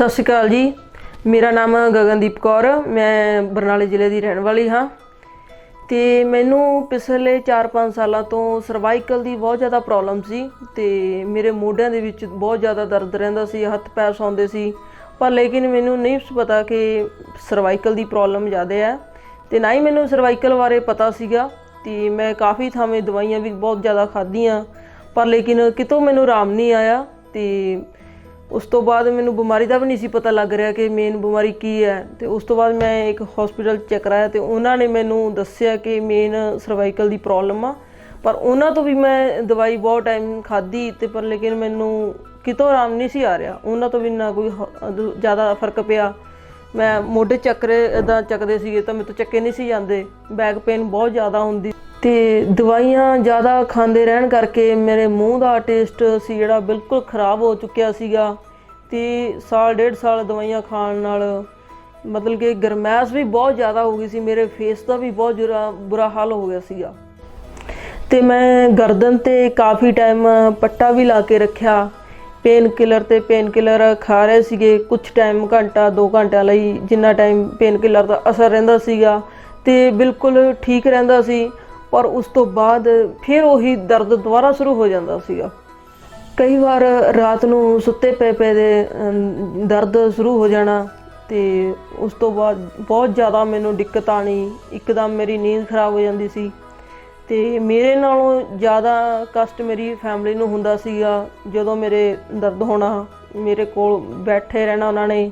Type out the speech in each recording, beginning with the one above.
ਸਤਿ ਸ਼੍ਰੀ ਅਕਾਲ ਜੀ। ਮੇਰਾ ਨਾਮ ਗਗਨਦੀਪ ਕੌਰ, ਮੈਂ ਬਰਨਾਲੇ ਜ਼ਿਲ੍ਹੇ ਦੀ ਰਹਿਣ ਵਾਲੀ ਹਾਂ। ਤੇ ਮੈਨੂੰ ਪਿਛਲੇ 4-5 ਸਾਲਾਂ ਤੋਂ ਸਰਵਾਈਕਲ ਦੀ ਬਹੁਤ ਜ਼ਿਆਦਾ ਪ੍ਰੋਬਲਮ ਸੀ ਤੇ ਮੇਰੇ ਮੋਢਿਆਂ ਦੇ ਵਿੱਚ ਬਹੁਤ ਜ਼ਿਆਦਾ ਦਰਦ ਰਹਿੰਦਾ ਸੀ, ਹੱਥ ਪੈਰ ਸੌਂਦੇ ਸੀ। ਪਰ ਲੇਕਿਨ ਮੈਨੂੰ ਨਹੀਂ ਪਤਾ ਕਿ ਸਰਵਾਈਕਲ ਦੀ ਪ੍ਰੋਬਲਮ ਜ਼ਿਆਦਾ ਹੈ ਤੇ ਨਾ ਹੀ ਮੈਨੂੰ ਸਰਵਾਈਕਲ ਬਾਰੇ ਪਤਾ ਸੀਗਾ ਤੇ ਮੈਂ ਕਾਫੀ ਥਾਵੇਂ ਦਵਾਈਆਂ ਵੀ ਬਹੁਤ ਜ਼ਿਆਦਾ ਖਾਧੀਆਂ। ਪਰ ਲੇਕਿਨ ਕਿਤੋਂ ਮੈਨੂੰ ਆਰਾਮ ਨਹੀਂ ਆਇਆ ਤੇ ਉਸ ਤੋਂ ਬਾਅਦ ਮੈਨੂੰ ਬਿਮਾਰੀ ਦਾ ਵੀ ਨਹੀਂ ਸੀ ਪਤਾ ਲੱਗ ਰਿਹਾ ਕਿ ਮੇਨ ਬਿਮਾਰੀ ਕੀ ਹੈ। ਤੇ ਉਸ ਤੋਂ ਬਾਅਦ ਮੈਂ ਇੱਕ ਹਸਪੀਟਲ ਚੈੱਕ ਕਰਾਇਆ ਤੇ ਉਹਨਾਂ ਨੇ ਮੈਨੂੰ ਦੱਸਿਆ ਕਿ ਮੇਨ ਸਰਵਾਈਕਲ ਦੀ ਪ੍ਰੋਬਲਮ ਆ। ਪਰ ਉਹਨਾਂ ਤੋਂ ਵੀ ਮੈਂ ਦਵਾਈ ਬਹੁਤ ਟਾਈਮ ਖਾਧੀ ਤੇ ਪਰ ਲੇਕਿਨ ਮੈਨੂੰ ਕਿਤੋਂ ਆਰਾਮ ਨਹੀਂ ਸੀ ਆ ਰਿਹਾ। ਉਹਨਾਂ ਤੋਂ ਵੀ ਨਾ ਕੋਈ ਜ਼ਿਆਦਾ ਫ਼ਰਕ ਪਿਆ। ਮੈਂ ਮੋਢੇ ਚੱਕਰੇ ਇਦਾਂ ਚੱਕਦੇ ਸੀਗੇ ਤਾਂ ਮੇਰੇ ਤੋਂ ਚੱਕੇ ਨਹੀਂ ਸੀ ਜਾਂਦੇ। ਬੈਕ ਪੇਨ ਬਹੁਤ ਜ਼ਿਆਦਾ ਹੁੰਦੀ ਤੇ ਦਵਾਈਆਂ ਜ਼ਿਆਦਾ ਖਾਂਦੇ ਰਹਿਣ ਕਰਕੇ ਮੇਰੇ ਮੂੰਹ ਦਾ ਟੇਸਟ ਸੀ ਜਿਹੜਾ ਬਿਲਕੁਲ ਖਰਾਬ ਹੋ ਚੁੱਕਿਆ ਸੀਗਾ ਤੇ ਸਾਲ ਡੇਢ ਸਾਲ ਦਵਾਈਆਂ ਖਾਣ ਨਾਲ ਮਤਲਬ ਕਿ ਗਰਮੈਸ਼ ਵੀ ਬਹੁਤ ਜ਼ਿਆਦਾ ਹੋ ਗਈ ਸੀ, ਮੇਰੇ ਫੇਸ ਦਾ ਵੀ ਬਹੁਤ ਜੁਰਾ, ਬੁਰਾ ਹਾਲ ਹੋ ਗਿਆ ਸੀਗਾ। ਤੇ ਮੈਂ ਗਰਦਨ ਤੇ ਕਾਫੀ ਟਾਈਮ ਪੱਟਾ ਵੀ ਲਾ ਕੇ ਰੱਖਿਆ। ਪੇਨ ਕਿਲਰ ਤੇ ਪੇਨ ਕਿਲਰ ਖਾ ਰਹੇ ਸੀਗੇ ਕੁਝ ਟਾਈਮ ਘੰਟਾ 2 ਘੰਟਿਆਂ ਲਈ ਜਿੰਨਾ ਟਾਈਮ ਪੇਨ ਕਿਲਰ ਦਾ ਅਸਰ ਰਹਿੰਦਾ ਸੀਗਾ ਤੇ ਬਿਲਕੁਲ ਠੀਕ ਰਹਿੰਦਾ ਸੀ। ਪਰ ਉਸ ਤੋਂ ਬਾਅਦ ਫਿਰ ਉਹੀ ਦਰਦ ਦੁਬਾਰਾ ਸ਼ੁਰੂ ਹੋ ਜਾਂਦਾ ਸੀਗਾ। ਕਈ ਵਾਰ ਰਾਤ ਨੂੰ ਸੁੱਤੇ ਪਏ ਪਏ ਦੇ ਦਰਦ ਸ਼ੁਰੂ ਹੋ ਜਾਣਾ ਤੇ ਉਸ ਤੋਂ ਬਾਅਦ ਬਹੁਤ ਜ਼ਿਆਦਾ ਮੈਨੂੰ ਦਿੱਕਤ ਆਣੀ ਇੱਕਦਮ ਮੇਰੀ ਨੀਂਦ ਖਰਾਬ ਹੋ ਜਾਂਦੀ ਸੀ ਤੇ ਮੇਰੇ ਨਾਲੋਂ ਜ਼ਿਆਦਾ ਕਸ਼ਟ ਮੇਰੀ ਫੈਮਿਲੀ ਨੂੰ ਹੁੰਦਾ ਸੀਗਾ ਜਦੋਂ ਮੇਰੇ ਦਰਦ ਹੋਣਾ, ਮੇਰੇ ਕੋਲ ਬੈਠੇ ਰਹਿਣਾ ਉਹਨਾਂ ਨੇ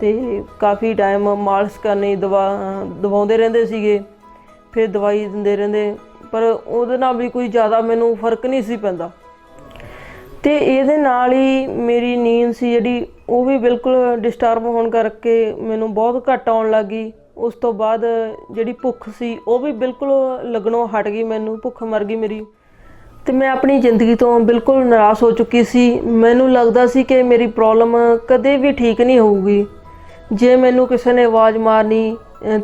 ਤੇ ਕਾਫੀ ਟਾਈਮ ਮਾਲਿਸ਼ ਕਰਨੀ, ਦਵਾ, ਦਵਾਉਂਦੇ ਰਹਿੰਦੇ ਸੀਗੇ। ਫਿਰ ਦਵਾਈ ਦਿੰਦੇ ਰਹਿੰਦੇ। ਪਰ ਉਹਦੇ ਨਾਲ ਵੀ ਕੋਈ ਜ਼ਿਆਦਾ ਮੈਨੂੰ ਫ਼ਰਕ ਨਹੀਂ ਸੀ ਪੈਂਦਾ। ਤੇ ਇਹਦੇ ਨਾਲ ਹੀ ਮੇਰੀ ਨੀਂਦ ਸੀ ਜਿਹੜੀ, ਉਹ ਵੀ ਬਿਲਕੁਲ ਡਿਸਟਰਬ ਹੋਣ ਕਰਕੇ ਮੈਨੂੰ ਬਹੁਤ ਘੱਟ ਆਉਣ ਲੱਗੀ ਉਸ ਤੋਂ ਬਾਅਦ ਜਿਹੜੀ ਭੁੱਖ ਸੀ, ਉਹ ਵੀ ਬਿਲਕੁਲ ਲੱਗਣੋਂ ਹਟ ਗਈ ਮੈਨੂੰ, ਭੁੱਖ ਮਰ ਗਈ ਮੇਰੀ। ਤੇ ਮੈਂ ਆਪਣੀ ਜ਼ਿੰਦਗੀ ਤੋਂ ਬਿਲਕੁਲ ਨਿਰਾਸ਼ ਹੋ ਚੁੱਕੀ ਸੀ। ਮੈਨੂੰ ਲੱਗਦਾ ਸੀ ਕਿ ਮੇਰੀ ਪ੍ਰੋਬਲਮ ਕਦੇ ਵੀ ਠੀਕ ਨਹੀਂ ਹੋਊਗੀ। ਜੇ ਮੈਨੂੰ ਕਿਸੇ ਨੇ ਆਵਾਜ਼ ਮਾਰਨੀ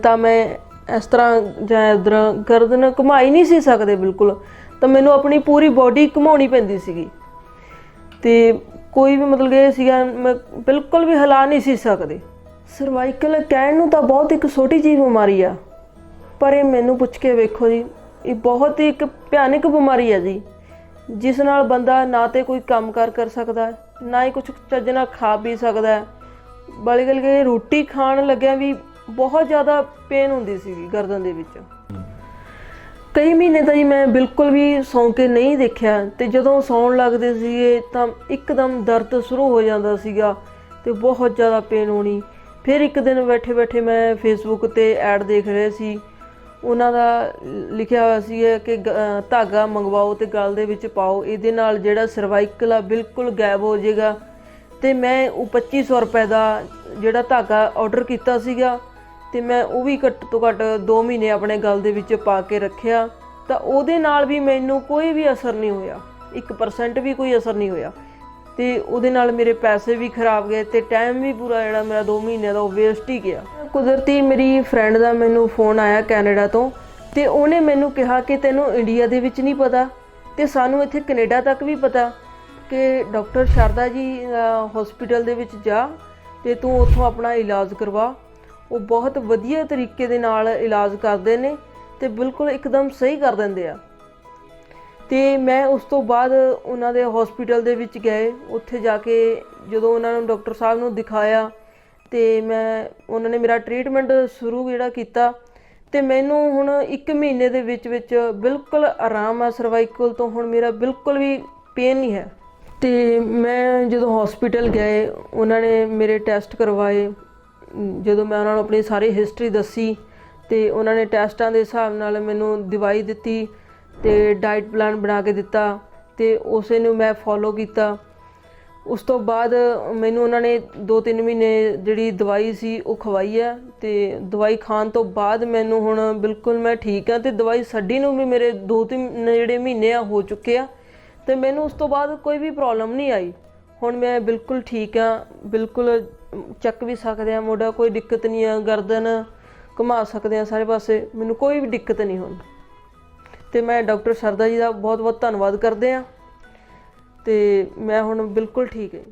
ਤਾਂ ਮੈਂ ਇਸ ਤਰ੍ਹਾਂ ਜਾਂ ਇਧਰ ਗਰਦਨ ਘੁਮਾਈ ਨਹੀਂ ਸੀ ਸਕਦੇ ਬਿਲਕੁਲ, ਤਾਂ ਮੈਨੂੰ ਆਪਣੀ ਪੂਰੀ ਬਾਡੀ ਘੁਮਾਉਣੀ ਪੈਂਦੀ ਸੀਗੀ। ਤੇ ਕੋਈ ਵੀ ਮਤਲਬ ਇਹ ਸੀਗਾ, ਮੈਂ ਬਿਲਕੁਲ ਵੀ ਹਿਲਾ ਨਹੀਂ ਸੀ ਸਕਦੇ। ਸਰਵਾਈਕਲ ਕਹਿਣ ਨੂੰ ਤਾਂ ਬਹੁਤ ਇੱਕ ਛੋਟੀ ਜਿਹੀ ਬਿਮਾਰੀ ਆ, ਪਰ ਇਹ ਮੈਨੂੰ ਪੁੱਛ ਕੇ ਵੇਖੋ ਜੀ, ਇਹ ਬਹੁਤ ਹੀ ਇੱਕ ਭਿਆਨਕ ਬਿਮਾਰੀ ਹੈ ਜੀ, ਜਿਸ ਨਾਲ ਬੰਦਾ ਨਾ ਤੇ ਕੋਈ ਕੰਮਕਾਰ ਕਰ ਸਕਦਾ ਹੈ ਨਾ ਹੀ ਕੁਝ ਚੱਜ ਨਾਲ ਖਾ ਪੀ ਸਕਦਾ। ਹੈ ਬੜੀ ਗੱਲ ਕਿ ਰੋਟੀ ਖਾਣ ਲੱਗਿਆ ਵੀ ਬਹੁਤ ਜ਼ਿਆਦਾ ਪੇਨ ਹੁੰਦੀ ਸੀਗੀ ਗਰਦਨ ਦੇ ਵਿੱਚ। ਕਈ ਮਹੀਨੇ ਤਾਂ ਜੀ ਮੈਂ ਬਿਲਕੁਲ ਵੀ ਸੌਂ ਕੇ ਨਹੀਂ ਦੇਖਿਆ ਤੇ ਜਦੋਂ ਸੌਣ ਲੱਗਦੇ ਸੀਗੇ ਤਾਂ ਇੱਕਦਮ ਦਰਦ ਸ਼ੁਰੂ ਹੋ ਜਾਂਦਾ ਸੀਗਾ ਤੇ ਬਹੁਤ ਜ਼ਿਆਦਾ ਪੇਨ ਹੋਣੀ। ਫਿਰ ਇੱਕ ਦਿਨ ਬੈਠੇ ਬੈਠੇ ਮੈਂ ਫੇਸਬੁੱਕ ਤੇ ਐਡ ਦੇਖ ਰਿਹਾ ਸੀ। ਉਹਨਾਂ ਦਾ ਲਿਖਿਆ ਹੋਇਆ ਸੀ ਕਿ ਗ- ਧਾਗਾ ਮੰਗਵਾਓ ਤੇ ਗਲ ਦੇ ਵਿੱਚ ਪਾਓ, ਇਹਦੇ ਨਾਲ ਜਿਹੜਾ ਸਰਵਾਈਕਲ ਆ ਬਿਲਕੁਲ ਗਾਇਬ ਹੋ ਜਾਏਗਾ ਤੇ ਮੈਂ ਉਹ 2500 ਰੁਪਏ ਦਾ ਜਿਹੜਾ ਧਾਗਾ ਆਰਡਰ ਕੀਤਾ ਸੀਗਾ ਤੇ ਮੈਂ ਉਹ ਵੀ ਘੱਟ ਤੋਂ ਘੱਟ 2 ਮਹੀਨੇ ਆਪਣੇ ਗਲ ਦੇ ਵਿੱਚ ਪਾ ਕੇ ਰੱਖਿਆ, ਤਾਂ ਉਹਦੇ ਨਾਲ ਵੀ ਮੈਨੂੰ ਕੋਈ ਵੀ ਅਸਰ ਨਹੀਂ ਹੋਇਆ। 1% ਵੀ ਕੋਈ ਅਸਰ ਨਹੀਂ ਹੋਇਆ। ਤੇ ਉਹਦੇ ਨਾਲ ਮੇਰੇ ਪੈਸੇ ਵੀ ਖਰਾਬ ਗਏ ਤੇ ਟਾਈਮ ਵੀ ਪੂਰਾ ਜਿਹੜਾ ਮੇਰਾ 2 ਮਹੀਨਿਆਂ ਦਾ ਉਹ ਵੇਸਟ ਹੀ ਗਿਆ। ਕੁਦਰਤੀ ਮੇਰੀ ਫਰੈਂਡ ਦਾ ਮੈਨੂੰ ਫੋਨ ਆਇਆ ਕੈਨੇਡਾ ਤੋਂ ਤੇ ਉਹਨੇ ਮੈਨੂੰ ਕਿਹਾ ਕਿ ਤੈਨੂੰ ਇੰਡੀਆ ਦੇ ਵਿੱਚ ਨਹੀਂ ਪਤਾ ਤੇ ਸਾਨੂੰ ਇੱਥੇ ਕੈਨੇਡਾ ਤੱਕ ਵੀ ਪਤਾ ਕਿ ਡਾਕਟਰ ਸ਼ਰਦਾ ਜੀ ਹਸਪੀਟਲ ਦੇ ਵਿੱਚ ਜਾ ਤੇ ਤੂੰ ਉੱਥੋਂ ਆਪਣਾ ਇਲਾਜ ਕਰਵਾ। ਉਹ ਬਹੁਤ ਵਧੀਆ ਤਰੀਕੇ ਦੇ ਨਾਲ ਇਲਾਜ ਕਰਦੇ ਨੇ ਤੇ ਬਿਲਕੁਲ ਇੱਕਦਮ ਸਹੀ ਕਰ ਦਿੰਦੇ ਆ। ਤੇ ਮੈਂ ਉਸ ਤੋਂ ਬਾਅਦ ਉਹਨਾਂ ਦੇ ਹਸਪੀਟਲ ਦੇ ਵਿੱਚ ਗਏ। ਉੱਥੇ ਜਾ ਕੇ ਜਦੋਂ ਉਹਨਾਂ ਨੂੰ ਡਾਕਟਰ ਸਾਹਿਬ ਨੂੰ ਦਿਖਾਇਆ ਤੇ ਮੈਂ, ਉਹਨਾਂ ਨੇ ਮੇਰਾ ਟ੍ਰੀਟਮੈਂਟ ਸ਼ੁਰੂ ਜਿਹੜਾ ਕੀਤਾ ਤੇ ਮੈਨੂੰ ਹੁਣ 1 ਮਹੀਨੇ ਦੇ ਵਿੱਚ ਵਿੱਚ ਬਿਲਕੁਲ ਆਰਾਮ ਆ ਸਰਵਾਈਕਲ ਤੋਂ। ਹੁਣ ਮੇਰਾ ਬਿਲਕੁਲ ਵੀ ਪੇਨ ਨਹੀਂ ਹੈ। ਤੇ ਮੈਂ ਜਦੋਂ ਹਸਪੀਟਲ ਗਏ, ਉਹਨਾਂ ਨੇ ਮੇਰੇ ਟੈਸਟ ਕਰਵਾਏ। ਜਦੋਂ ਮੈਂ ਉਹਨਾਂ ਨੂੰ ਆਪਣੀ ਸਾਰੀ ਹਿਸਟਰੀ ਦੱਸੀ ਤੇ ਉਹਨਾਂ ਨੇ ਟੈਸਟਾਂ ਦੇ ਹਿਸਾਬ ਨਾਲ ਮੈਨੂੰ ਦਵਾਈ ਦਿੱਤੀ ਤੇ ਡਾਈਟ ਪਲਾਨ ਬਣਾ ਕੇ ਦਿੱਤਾ ਤੇ ਉਸੇ ਨੂੰ ਮੈਂ ਫੋਲੋ ਕੀਤਾ। ਉਸ ਤੋਂ ਬਾਅਦ ਮੈਨੂੰ ਉਹਨਾਂ ਨੇ 2-3 ਮਹੀਨੇ ਜਿਹੜੀ ਦਵਾਈ ਸੀ ਉਹ ਖਵਾਈ ਹੈ ਤੇ ਦਵਾਈ ਖਾਣ ਤੋਂ ਬਾਅਦ ਮੈਨੂੰ ਹੁਣ ਬਿਲਕੁਲ ਮੈਂ ਠੀਕ ਹਾਂ ਤੇ ਦਵਾਈ ਛੱਡੀ ਨੂੰ ਵੀ ਮੇਰੇ 2-3 ਜਿਹੜੇ ਮਹੀਨੇ ਆ ਹੋ ਚੁੱਕੇ ਆ ਤੇ ਮੈਨੂੰ ਉਸ ਤੋਂ ਬਾਅਦ ਕੋਈ ਵੀ ਪ੍ਰੋਬਲਮ ਨਹੀਂ ਆਈ। ਹੁਣ ਮੈਂ ਬਿਲਕੁਲ ਠੀਕ ਹਾਂ, ਬਿਲਕੁਲ ਚੱਕ ਵੀ ਸਕਦੇ ਆ ਮੋਢਾ ਕੋਈ ਦਿੱਕਤ ਨਹੀਂ ਆ, ਗਰਦਨ ਘੁਮਾ ਸਕਦੇ ਆ ਸਾਰੇ ਪਾਸੇ, ਮੈਨੂੰ ਕੋਈ ਵੀ ਦਿੱਕਤ ਨਹੀਂ ਹੁਣ। ਤੇ ਮੈਂ ਡਾਕਟਰ ਸ਼ਰਦਾ ਜੀ ਦਾ ਬਹੁਤ ਬਹੁਤ ਧੰਨਵਾਦ ਕਰਦੇ ਆ ਤੇ ਮੈਂ ਹੁਣ ਬਿਲਕੁਲ ਠੀਕ ਹਾਂ